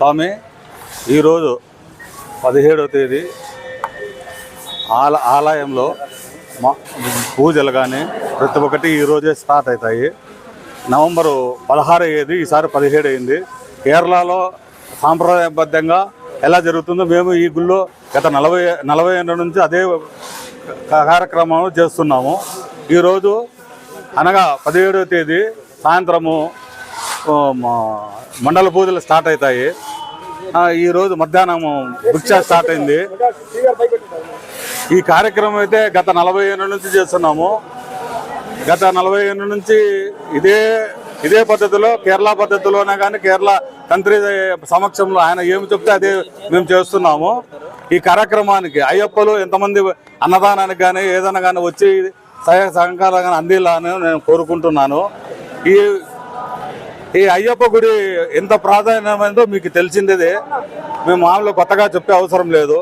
స్వామి ఈరోజు పదిహేడవ తేదీ ఆల ఆలయంలో మా పూజలు కానీ ప్రతి ఒక్కటి ఈరోజే స్టార్ట్ అవుతాయి నవంబరు పదహారు అయ్యేది ఈసారి పదిహేడు అయింది. కేరళలో సాంప్రదాయబద్ధంగా ఎలా జరుగుతుందో మేము ఈ గుళ్ళో గత నలభై నలభై ఏళ్ళ నుంచి అదే కార్యక్రమం చేస్తున్నాము. ఈరోజు అనగా పదిహేడవ తేదీ సాయంత్రము మా మండల పూజలు స్టార్ట్ అవుతాయి ఈరోజు మధ్యాహ్నం భిక్ష స్టార్ట్ అయింది. ఈ కార్యక్రమం అయితే గత నలభై ఏళ్ళ నుంచి చేస్తున్నాము. గత నలభై ఏళ్ళ నుంచి ఇదే ఇదే పద్ధతిలో కేరళ పద్ధతిలోనే కానీ కేరళ తంత్రి సమక్షంలో ఆయన ఏమి చెప్తే అదే మేము చేస్తున్నాము. ఈ కార్యక్రమానికి అయ్యప్పలు ఎంతమంది అన్నదానానికి కానీ ఏదైనా కానీ వచ్చి సహాయ సహకారాలు కానీ అందేలా నేను కోరుకుంటున్నాను. ఈ ఈ అయ్యప్ప గుడి ఎంత ప్రాధాన్యమైందో మీకు తెలిసిందే మేము మామూలు కొత్తగా చెప్పే అవసరం లేదు.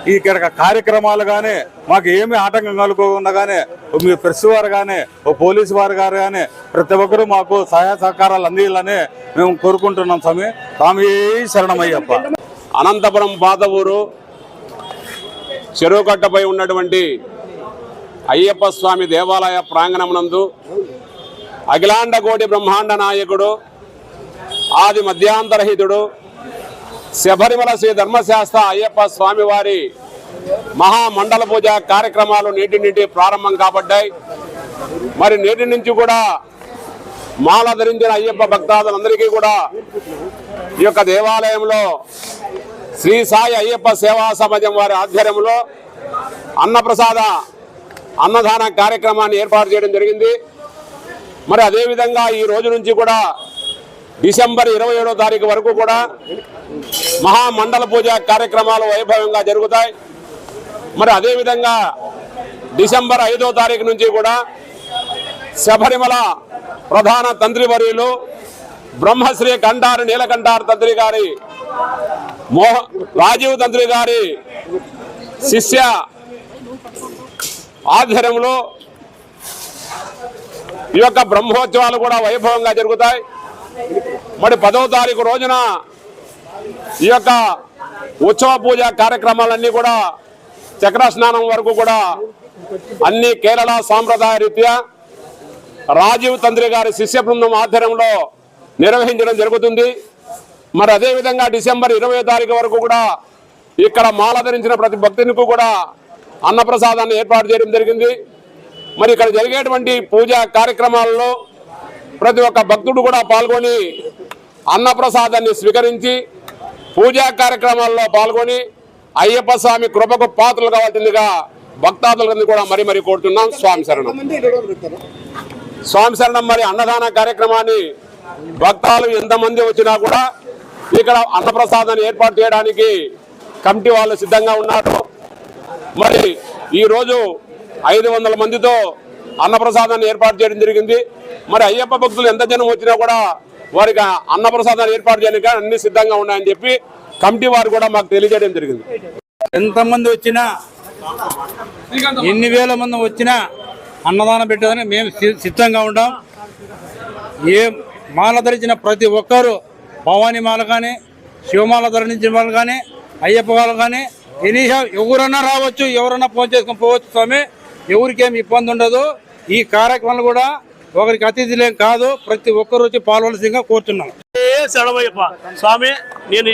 ఈ ఇక్కడ కార్యక్రమాలు కానీ మాకు ఏమి ఆటంకం కలుకోకుండా కానీ మీ ప్రెస్ వారు కానీ ఓ పోలీసు వారు గారు కానీ ప్రతి ఒక్కరూ మాకు సహాయ సహకారాలు అందియాలని మేము కోరుకుంటున్నాం స్వామి. స్వామి శరణమయ్యప్ప అనంతపురం పాత ఊరు చెరువుకట్టపై ఉన్నటువంటి అయ్యప్ప స్వామి దేవాలయ ప్రాంగణమునందు అఖిలాండ కోటి బ్రహ్మాండ నాయకుడు ఆది మధ్యాంతరహితుడు శబరిమల శ్రీ ధర్మశాస్త్ర అయ్యప్ప స్వామివారి మహామండల పూజ కార్యక్రమాలు నేటి నుండి ప్రారంభం కాబడ్డాయి. మరి నేటి నుంచి కూడా మాల ధరించిన అయ్యప్ప భక్తాదులందరికీ కూడా ఈ యొక్క దేవాలయంలో శ్రీ సాయి అయ్యప్ప సేవా సమాజం వారి ఆధ్వర్యంలో అన్నప్రసాద అన్నదాన కార్యక్రమాన్ని ఏర్పాటు చేయడం జరిగింది. మరి అదేవిధంగా ఈ రోజు నుంచి కూడా డిసెంబర్ ఇరవై ఏడో తారీఖు వరకు కూడా మహామండల పూజ కార్యక్రమాలు వైభవంగా జరుగుతాయి. మరి అదేవిధంగా డిసెంబర్ ఐదో తారీఖు నుంచి కూడా శబరిమల ప్రధాన తంత్రి వర్యులు బ్రహ్మశ్రీ కంఠారి నీలకంఠారు తంత్రి గారి మోహ రాజీవ్ తంత్రి గారి శిష్య ఆధ్వర్యంలో ఈ యొక్క బ్రహ్మోత్సవాలు కూడా వైభవంగా జరుగుతాయి. మరి పదవ తారీఖు రోజున ఈ యొక్క ఉత్సవ పూజ కార్యక్రమాలన్నీ కూడా చక్ర స్నానం వరకు కూడా అన్ని కేరళ సాంప్రదాయ రీత్యా రాజీవ్ తంత్రి గారి శిష్య బృందం ఆధ్వర్యంలో నిర్వహించడం జరుగుతుంది. మరి అదేవిధంగా డిసెంబర్ ఇరవై తారీఖు వరకు కూడా ఇక్కడ మాల ధరించిన ప్రతి భక్తునికి కూడా అన్నప్రసాదాన్ని ఏర్పాటు చేయడం జరిగింది. మరి ఇక్కడ జరిగేటువంటి పూజా కార్యక్రమాలలో ప్రతి ఒక్క భక్తుడు కూడా పాల్గొని అన్నప్రసాదాన్ని స్వీకరించి పూజా కార్యక్రమాల్లో పాల్గొని అయ్యప్ప స్వామి కృపకు పాత్రలు కావాల్సిందిగా భక్తాదులందరూ కూడా మరి మరి కోరుతున్నాం. స్వామి శరణం. స్వామి శరణం మరి అన్నదాన కార్యక్రమాన్ని భక్తాలు ఎంతమంది వచ్చినా కూడా ఇక్కడ అన్నప్రసాదాన్ని ఏర్పాటు చేయడానికి కమిటీ వాళ్ళు సిద్ధంగా ఉన్నారు. మరి ఈరోజు ఐదు వందల మందితో అన్నప్రసాదాన్ని ఏర్పాటు చేయడం జరిగింది. మరి అయ్యప్ప భక్తులు ఎంత జనం వచ్చినా కూడా వారికి అన్నప్రసాదాన్ని ఏర్పాటు చేయడానికి అన్ని సిద్ధంగా ఉన్నాయని చెప్పి కమిటీ వారు కూడా మాకు తెలియజేయడం జరిగింది. ఎంతమంది వచ్చినా ఎన్ని వేల మంది వచ్చినా అన్నదానం పెట్టేదని మేము సి- సిద్ధంగా ఉంటాం ఏ మాల ధరించిన ప్రతి ఒక్కరూ భవానీ మాల కానీ శివమాల ధరించిన వాళ్ళు కానీ అయ్యప్ప వాళ్ళు కానీ ఎనీ ఎవరన్నా రావచ్చు ఎవరన్నా ఫోన్ చేసుకొని పోవచ్చు స్వామి. ఎవరికేం ఇబ్బంది ఉండదు. ఈ కార్యక్రమాలు కూడా ఒకరికి అతిథులేం కాదు. ప్రతి ఒక్కరు వచ్చి పాల్గొనవలసిందిగా కోరుతున్నాం. ఏ శరణమయ్యప్ప స్వామి నేను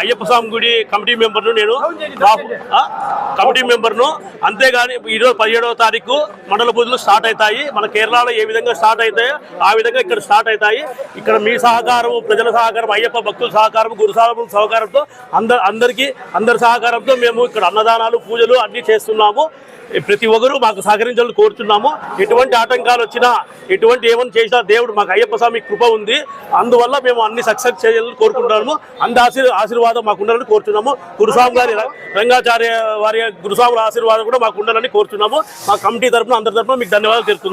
అయ్యప్ప స్వామి గుడి కమిటీ మెంబర్ను నేను. కమిటీ మెంబర్ను. అంతేగాని ఈరోజు పదిహేడవ తారీఖు మండల పూజలు స్టార్ట్ అవుతాయి. మన కేరళలో ఏ విధంగా స్టార్ట్ అవుతాయో ఆ విధంగా ఇక్కడ స్టార్ట్ అవుతాయి. ఇక్కడ మీ సహకారం ప్రజల సహకారం అయ్యప్ప భక్తుల సహకారం గురు సహకారం సహకారంతో అందరు అందరికీ అందరి సహకారంతో మేము ఇక్కడ అన్నదానాలు పూజలు అన్ని చేస్తున్నాము. ప్రతి ఒక్కరూ మాకు సహకరించాలని కోరుతున్నాము ఎటువంటి ఆటంకాలు వచ్చినా ఎటువంటి ఏమైనా చేసినా దేవుడు మాకు అయ్యప్ప స్వామి కృప ఉంది. అందువల్ల మేము అన్ని సక్సెస్ చేయాలని కోరుకుంటున్నాము. అంద ఆశీర్ ఆశీర్వాదం మాకు ఉండాలని కోరుతున్నాము గురుస్వామి గారి రంగాచార్య వారి గురుస్వాముల ఆశీర్వాదం కూడా మాకు ఉండాలని కోరుతున్నాము మా కమిటీ తరఫున అందరి తరఫున మీకు ధన్యవాదాలు తెలుపుతున్నాము.